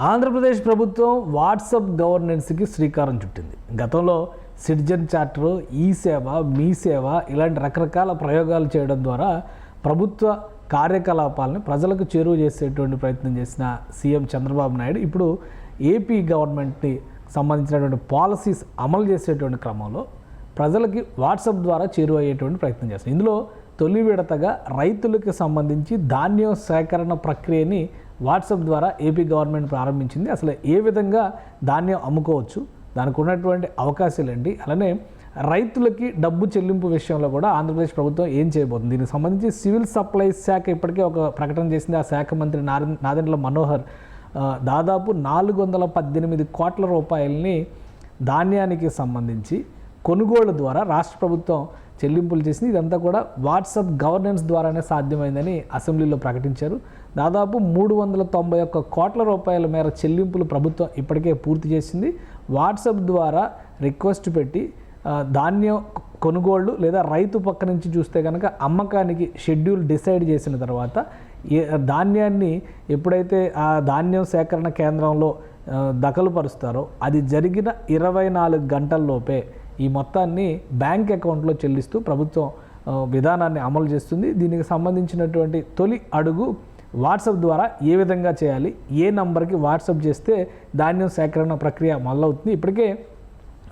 ఆంధ్రప్రదేశ్ ప్రభుత్వం వాట్సాప్ గవర్నెన్స్కి శ్రీకారం చుట్టింది. గతంలో సిటిజన్ చార్టర్ ఈ సేవ మీ సేవ ఇలాంటి రకరకాల ప్రయోగాలు చేయడం ద్వారా ప్రభుత్వ కార్యకలాపాలను ప్రజలకు చేరువ చేసేటువంటి ప్రయత్నం చేసిన సీఎం చంద్రబాబు నాయుడు ఇప్పుడు ఏపీ గవర్నమెంట్ని సంబంధించినటువంటి పాలసీస్ అమలు చేసేటువంటి క్రమంలో ప్రజలకి వాట్సాప్ ద్వారా చేరువయ్యేటువంటి ప్రయత్నం చేస్తుంది ఇందులో తొలి విడతగా రైతులకు సంబంధించి ధాన్యం సేకరణ ప్రక్రియని వాట్సాప్ ద్వారా ఏపీ గవర్నమెంట్ ప్రారంభించింది. అసలు ఏ విధంగా ధాన్యం అమ్ముకోవచ్చు దానికి ఉన్నటువంటి అవకాశాలు ఏంటి? అలానే రైతులకి డబ్బు చెల్లింపు విషయంలో కూడా ఆంధ్రప్రదేశ్ ప్రభుత్వం ఏం చేయబోతుంది? దీనికి సంబంధించి సివిల్ సప్లైస్ శాఖ ఇప్పటికే ఒక ప్రకటన చేసింది. ఆ శాఖ మంత్రి నాదెండ్ల మనోహర్ దాదాపు నాలుగు వందల పద్దెనిమిది కోట్ల రూపాయలని ధాన్యానికి సంబంధించి కొనుగోళ్ళ ద్వారా రాష్ట్ర ప్రభుత్వం చెల్లింపులు చేసింది. ఇదంతా కూడా వాట్సాప్ గవర్నెన్స్ ద్వారానే సాధ్యమైందని అసెంబ్లీలో ప్రకటించారు. దాదాపు మూడు వందల తొంభై ఒక్క కోట్ల రూపాయల మేర చెల్లింపులు ప్రభుత్వం ఇప్పటికే పూర్తి చేసింది. వాట్సాప్ ద్వారా రిక్వెస్ట్ పెట్టి ధాన్యం కొనుగోళ్ళు లేదా రైతు పక్క నుంచి చూస్తే కనుక అమ్మకానికి షెడ్యూల్ డిసైడ్ చేసిన తర్వాత ఏ ధాన్యాన్ని ఎప్పుడైతే ఆ ధాన్యం సేకరణ కేంద్రంలో దఖలుపరుస్తారో అది జరిగిన ఇరవై నాలుగు గంటల్లోపే ఈ మొత్తాన్ని బ్యాంక్ అకౌంట్లో చెల్లిస్తూ ప్రభుత్వం విధానాన్ని అమలు చేస్తుంది. దీనికి సంబంధించినటువంటి తొలి అడుగు వాట్సాప్ ద్వారా ఏ విధంగా చేయాలి ఏ నంబర్కి వాట్సాప్ చేస్తే ధాన్యం సేకరణ ప్రక్రియ మొదలవుతుంది. ఇప్పటికే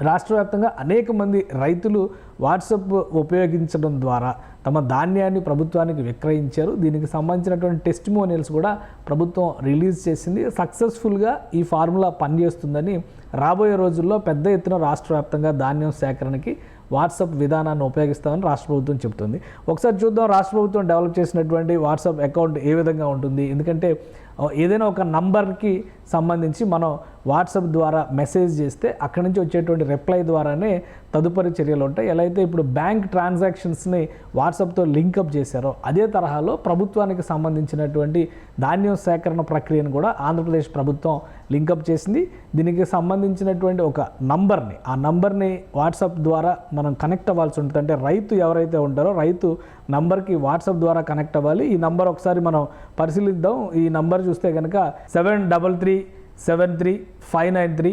రాష్ట్ర వ్యాప్తంగా అనేక మంది రైతులు వాట్సాప్ ఉపయోగించడం ద్వారా తమ ధాన్యాన్ని ప్రభుత్వానికి విక్రయించారు. దీనికి సంబంధించినటువంటి టెస్టిమోనియల్స్ కూడా ప్రభుత్వం రిలీజ్ చేసింది. సక్సెస్ఫుల్గా ఈ ఫార్ములా పనిచేస్తుందని రాబోయే రోజుల్లో పెద్ద ఎత్తున రాష్ట్ర వ్యాప్తంగా ధాన్యం సేకరణకి వాట్సాప్ విధానాన్ని ఉపయోగిస్తామని రాష్ట్ర ప్రభుత్వం చెబుతుంది. ఒకసారి చూద్దాం రాష్ట్ర ప్రభుత్వం డెవలప్ చేసినటువంటి వాట్సాప్ అకౌంట్ ఏ విధంగా ఉంటుంది? ఎందుకంటే ఏదైనా ఒక నంబర్కి సంబంధించి మనం వాట్సాప్ ద్వారా మెసేజ్ చేస్తే అక్కడి నుంచి వచ్చేటువంటి రిప్లై ద్వారానే తదుపరి చర్యలు ఉంటాయి. ఎలా అయితే ఇప్పుడు బ్యాంక్ ట్రాన్సాక్షన్స్ని వాట్సాప్తో లింకప్ చేశారో అదే తరహాలో ప్రభుత్వానికి సంబంధించినటువంటి ధాన్యం సేకరణ ప్రక్రియను కూడా ఆంధ్రప్రదేశ్ ప్రభుత్వం లింకప్ చేసింది. దీనికి సంబంధించినటువంటి ఒక నంబర్ని ఆ నంబర్ని వాట్సాప్ ద్వారా మనం కనెక్ట్ అవ్వాల్సి ఉంటుంది అంటే రైతు ఎవరైతే ఉంటారో రైతు నంబర్కి వాట్సాప్ ద్వారా కనెక్ట్ అవ్వాలి. ఈ నంబర్ ఒకసారి మనం పరిశీలిద్దాం. ఈ నంబర్ చూస్తే కనుక seven double three seven three five nine three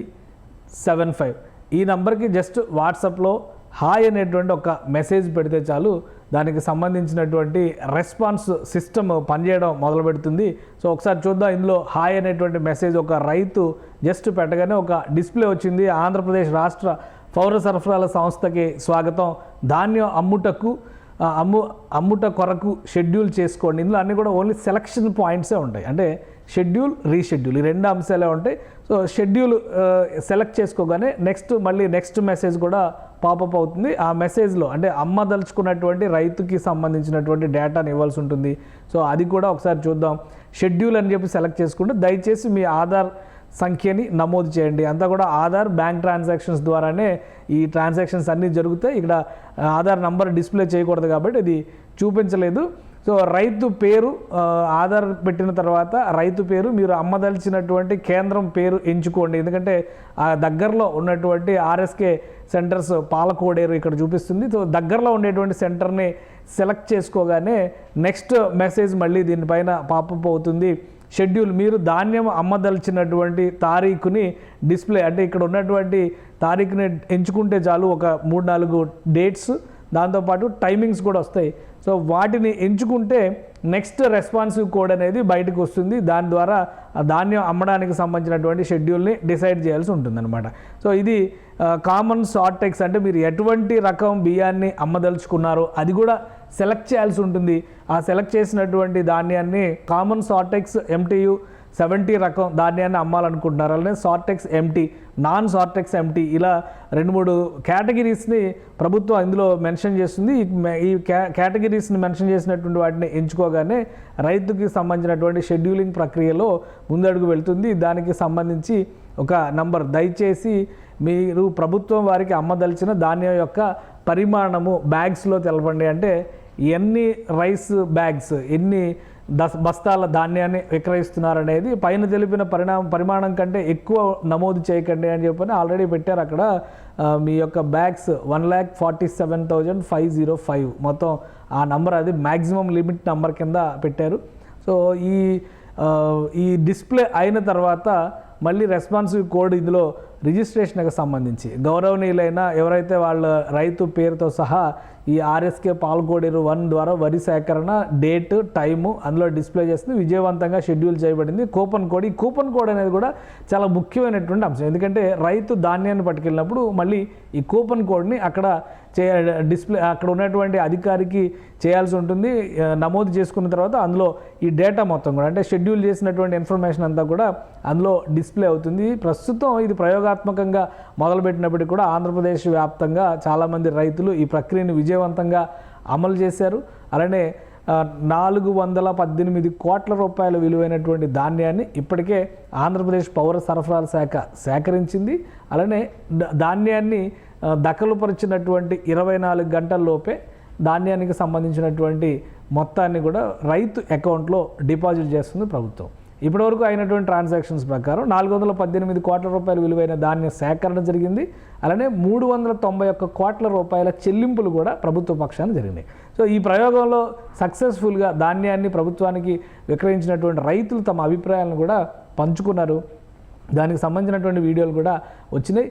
seven five. ఈ నంబర్కి జస్ట్ వాట్సాప్లో హాయ్ అనేటువంటి ఒక మెసేజ్ పెడితే చాలు. దానికి సంబంధించినటువంటి రెస్పాన్స్ సిస్టమ్ పనిచేయడం మొదలు పెడుతుంది. సో ఒకసారి చూద్దాం ఇందులో హాయ్ అనేటువంటి మెసేజ్ ఒక రైతు జస్ట్ పెట్టగానే ఒక డిస్ప్లే వచ్చింది. ఆంధ్రప్రదేశ్ రాష్ట్ర పౌర సరఫరాల సంస్థకి స్వాగతం. ధాన్యం అమ్ముటకు అమ్ము అమ్ముట కొరకు షెడ్యూల్ చేసుకోండి. ఇందులో అన్నీ కూడా ఓన్లీ సెలక్షన్ పాయింట్సే ఉంటాయి. అంటే షెడ్యూల్ రీషెడ్యూల్ ఈ రెండు అంశాలే ఉంటాయి. సో షెడ్యూల్ సెలెక్ట్ చేసుకోగానే నెక్స్ట్ మళ్ళీ నెక్స్ట్ మెసేజ్ కూడా పాపప్ అవుతుంది. ఆ మెసేజ్లో అంటే అమ్మదలుచుకున్నటువంటి రైతుకి సంబంధించినటువంటి డేటాని ఇవ్వాల్సి ఉంటుంది. సో అది కూడా ఒకసారి చూద్దాం. షెడ్యూల్ అని చెప్పి సెలెక్ట్ చేసుకుంటే దయచేసి మీ ఆధార్ సంఖ్యని నమోదు చేయండి. అంతా కూడా ఆధార్ బ్యాంక్ ట్రాన్సాక్షన్స్ ద్వారానే ఈ ట్రాన్సాక్షన్స్ అన్నీ జరుగుతాయి. ఇక్కడ ఆధార్ నంబర్ డిస్ప్లే చేయకూడదు కాబట్టి ఇది చూపించలేదు. సో రైతు పేరు ఆధార్ పెట్టిన తర్వాత రైతు పేరు మీరు అమ్మదలిచినటువంటి కేంద్రం పేరు ఎంచుకోండి. ఎందుకంటే ఆ దగ్గరలో ఉన్నటువంటి ఆర్ఎస్కే సెంటర్స్ పాలకోడేరు ఇక్కడ చూపిస్తుంది. సో దగ్గరలో ఉండేటువంటి సెంటర్ని సెలెక్ట్ చేసుకోగానే నెక్స్ట్ మెసేజ్ మళ్ళీ దీనిపైన పాపప్ అవుతుంది. షెడ్యూల్ మీరు ధాన్యం అమ్మదలిచినటువంటి తారీఖుని డిస్ప్లే అంటే ఇక్కడ ఉన్నటువంటి తారీఖుని ఎంచుకుంటే చాలు ఒక మూడు నాలుగు డేట్స్ దాంతోపాటు టైమింగ్స్ కూడా వస్తాయి. సో వాటిని ఎంచుకుంటే నెక్స్ట్ రెస్పాన్సివ్ కోడ్ అనేది బయటకు వస్తుంది. దాని ద్వారా ధాన్యం అమ్మడానికి సంబంధించినటువంటి షెడ్యూల్ని డిసైడ్ చేయాల్సి ఉంటుందన్నమాట. సో ఇది కామన్ షార్టెక్స్ అంటే మీరు ఎటువంటి రకం బియ్యాన్ని అమ్మదలుచుకున్నారో అది కూడా సెలెక్ట్ చేయాల్సి ఉంటుంది. ఆ సెలెక్ట్ చేసినటువంటి ధాన్యాన్ని కామన్ సార్టెక్స్ ఎంటీయు సెవెంటీ రకం ధాన్యాన్ని అమ్మాలనుకుంటున్నారు. అలానే sortex MT non sortex MT ఇలా రెండు మూడు కేటగిరీస్ని ప్రభుత్వం ఇందులో మెన్షన్ చేస్తుంది. ఈ ఈ కేటగిరీస్ని మెన్షన్ చేసినటువంటి వాటిని ఎంచుకోగానే రైతుకి సంబంధించినటువంటి షెడ్యూలింగ్ ప్రక్రియలో ముందడుగు వెళ్తుంది. దానికి సంబంధించి ఒక నంబర్ దయచేసి మీరు ప్రభుత్వం వారికి అమ్మదలిచిన ధాన్యం యొక్క పరిమాణము బ్యాగ్స్లో తెలపండి. అంటే ఎన్ని రైస్ బ్యాగ్స్ ఎన్ని దస్ బస్తాల ధాన్యాన్ని విక్రయిస్తున్నారనేది పైన తెలిపిన పరిణామం పరిమాణం కంటే ఎక్కువ నమోదు చేయకండి అని చెప్పని ఆల్రెడీ పెట్టారు అక్కడ. మీ యొక్క bags one lakh forty seven thousand five zero five. మొత్తం ఆ నంబర్ అది మ్యాక్సిమం లిమిట్ నెంబర్ కింద పెట్టారు. సో ఈ ఈ డిస్ప్లే అయిన తర్వాత మళ్ళీ రెస్పాన్సివ్ కోడ్ ఇందులో రిజిస్ట్రేషన్కి సంబంధించి గౌరవనీయులైన ఎవరైతే వాళ్ళ రైతు పేరుతో సహా ఈ ఆర్ఎస్కే పాల్గొడేరు వన్ ద్వారా వరి సేకరణ డేట్ టైము అందులో డిస్ప్లే చేస్తుంది విజయవంతంగా షెడ్యూల్ చేయబడింది. కూపన్ కోడ్ ఈ కూపన్ కోడ్ అనేది కూడా చాలా ముఖ్యమైనటువంటి అంశం. ఎందుకంటే రైతు ధాన్యాన్ని పట్టుకెళ్ళినప్పుడు మళ్ళీ ఈ కూపన్ కోడ్ని అక్కడ చే డిస్ప్లే అక్కడ ఉన్నటువంటి అధికారికి చేయాల్సి ఉంటుంది. నమోదు చేసుకున్న తర్వాత అందులో ఈ డేటా మొత్తం కూడా అంటే షెడ్యూల్ చేసినటువంటి ఇన్ఫర్మేషన్ అంతా కూడా అందులో డిస్ప్లే అవుతుంది. ప్రస్తుతం ఇది ప్రయోగాత్మకంగా మొదలుపెట్టినప్పటికీ కూడా ఆంధ్రప్రదేశ్ వ్యాప్తంగా చాలామంది రైతులు ఈ ప్రక్రియను విజయవంతంగా అమలు చేశారు. అలానే నాలుగు వందల పద్దెనిమిది కోట్ల రూపాయల విలువైనటువంటి ధాన్యాన్ని ఇప్పటికే ఆంధ్రప్రదేశ్ పౌర సరఫరాల శాఖ సేకరించింది. అలానే ధాన్యాన్ని దఖలుపరిచినటువంటి ఇరవై నాలుగు గంటల్లోపే ధాన్యానికి సంబంధించినటువంటి మొత్తాన్ని కూడా రైతు అకౌంట్లో డిపాజిట్ చేస్తుంది ప్రభుత్వం. ఇప్పటివరకు అయినటువంటి ట్రాన్సాక్షన్స్ ప్రకారం నాలుగు వందల పద్దెనిమిది కోట్ల రూపాయల విలువైన ధాన్య సేకరణ జరిగింది. అలానే మూడు వందల తొంభై ఒక్క కోట్ల రూపాయల చెల్లింపులు కూడా ప్రభుత్వ పక్షాన జరిగినాయి. సో ఈ ప్రయోగంలో సక్సెస్ఫుల్గా ధాన్యాన్ని ప్రభుత్వానికి విక్రయించినటువంటి రైతులు తమ అభిప్రాయాలను కూడా పంచుకున్నారు. దానికి సంబంధించినటువంటి వీడియోలు కూడా వచ్చినాయి.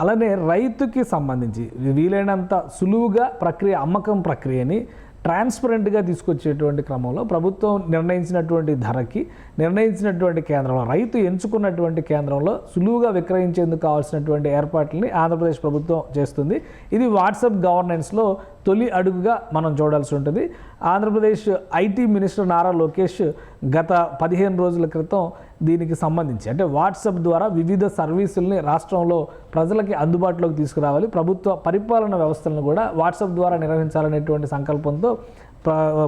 అలానే రైతుకి సంబంధించి వీలైనంత సులువుగా ప్రక్రియ అమ్మకం ప్రక్రియని ట్రాన్స్పరెంట్గా తీసుకొచ్చేటువంటి క్రమంలో ప్రభుత్వం నిర్ణయించినటువంటి ధరకి నిర్ణయించినటువంటి కేంద్రంలో రైతు ఎంచుకున్నటువంటి కేంద్రంలో సులువుగా విక్రయించేందుకు కావాల్సినటువంటి ఏర్పాట్లని ఆంధ్రప్రదేశ్ ప్రభుత్వం చేస్తుంది. ఇది వాట్సాప్ గవర్నెన్స్లో తొలి అడుగుగా మనం చూడాల్సి ఉంటుంది. ఆంధ్రప్రదేశ్ ఐటీ మినిస్టర్ నారా లోకేష్ గత పదిహేను రోజుల క్రితం దీనికి సంబంధించి అంటే వాట్సాప్ ద్వారా వివిధ సర్వీసుల్ని రాష్ట్రంలో ప్రజలకి అందుబాటులోకి తీసుకురావాలి. ప్రభుత్వ పరిపాలన వ్యవస్థలను కూడా వాట్సాప్ ద్వారా నిర్వహించాలనేటువంటి సంకల్పంతో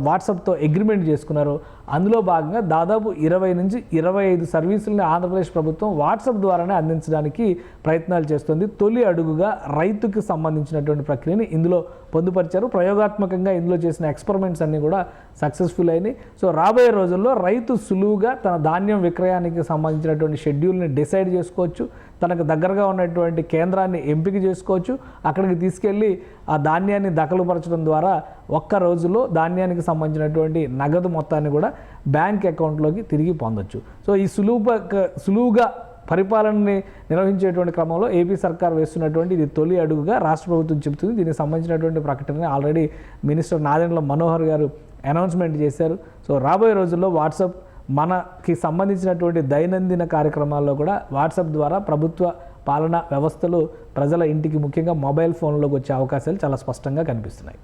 వాట్సాప్తో అగ్రిమెంట్ చేసుకున్నారు. అందులో భాగంగా దాదాపు ఇరవై నుంచి ఇరవై ఐదు సర్వీసుల్ని ఆంధ్రప్రదేశ్ ప్రభుత్వం వాట్సాప్ ద్వారానే అందించడానికి ప్రయత్నాలు చేస్తుంది. తొలి అడుగుగా రైతుకి సంబంధించినటువంటి ప్రక్రియని ఇందులో పొందుపరిచారు. ప్రయోగాత్మకంగా ఇందులో చేసిన ఎక్స్పెరిమెంట్స్ అన్నీ కూడా సక్సెస్ఫుల్ అయినాయి. సో రాబోయే రోజుల్లో రైతు సులువుగా తన ధాన్యం విక్రయానికి సంబంధించినటువంటి షెడ్యూల్ని డిసైడ్ చేసుకోవచ్చు. తనకు దగ్గరగా ఉన్నటువంటి కేంద్రాన్ని ఎంపిక చేసుకోవచ్చు. అక్కడికి తీసుకెళ్ళి ఆ ధాన్యాన్ని దఖలుపరచడం ద్వారా ఒక్క రోజులో ధాన్యానికి సంబంధించినటువంటి నగదు మొత్తాన్ని కూడా బ్యాంక్ అకౌంట్లోకి తిరిగి పొందొచ్చు. సో ఈ సులువు సులువుగా పరిపాలనని నిర్వహించేటువంటి క్రమంలో ఏపీ సర్కార్ వేస్తున్నటువంటి ఇది తొలి అడుగుగా రాష్ట్ర ప్రభుత్వం చెబుతుంది. దీనికి సంబంధించినటువంటి ప్రకటనని ఆల్రెడీ మినిస్టర్ నాదెండ్ల మనోహర్ గారు అనౌన్స్మెంట్ చేశారు. సో రాబోయే రోజుల్లో వాట్సాప్ మనకి సంబంధించినటువంటి దైనందిన కార్యక్రమాల్లో కూడా వాట్సాప్ ద్వారా ప్రభుత్వ పాలనా వ్యవస్థలు ప్రజల ఇంటికి ముఖ్యంగా మొబైల్ ఫోన్లోకి వచ్చే అవకాశాలు చాలా స్పష్టంగా కనిపిస్తున్నాయి.